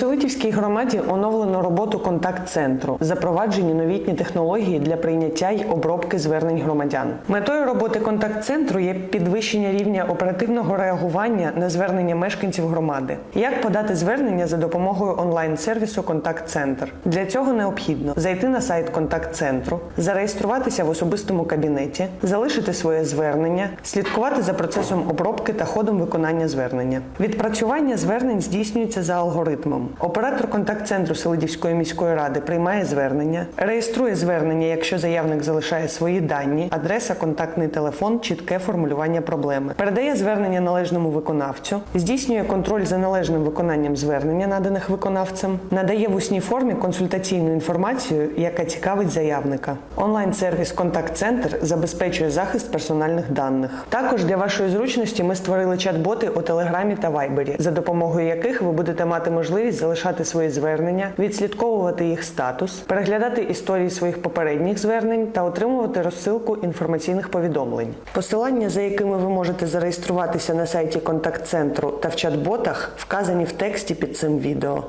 Селитівській громаді оновлено роботу контакт-центру, запроваджені новітні технології для прийняття й обробки звернень громадян. Метою роботи контакт-центру є підвищення рівня оперативного реагування на звернення мешканців громади. Як подати звернення за допомогою онлайн-сервісу Контакт-центр? Для цього необхідно зайти на сайт контакт-центру, зареєструватися в особистому кабінеті, залишити своє звернення, слідкувати за процесом обробки та ходом виконання звернення. Відпрацювання звернень здійснюється за алгоритмом. Оператор контакт-центру Селидівської міської ради приймає звернення, реєструє звернення, якщо заявник залишає свої дані, адреса, контактний телефон, чітке формулювання проблеми, передає звернення належному виконавцю, здійснює контроль за належним виконанням звернення, наданих виконавцем, надає в усній формі консультаційну інформацію, яка цікавить заявника. Онлайн-сервіс Контакт-центр забезпечує захист персональних даних. Також для вашої зручності ми створили чат-боти у Телеграмі та Вайбері, за допомогою яких ви будете мати можливість залишати свої звернення, відслідковувати їх статус, переглядати історії своїх попередніх звернень та отримувати розсилку інформаційних повідомлень. Посилання, за якими ви можете зареєструватися на сайті контакт-центру та в чат-ботах, вказані в тексті під цим відео.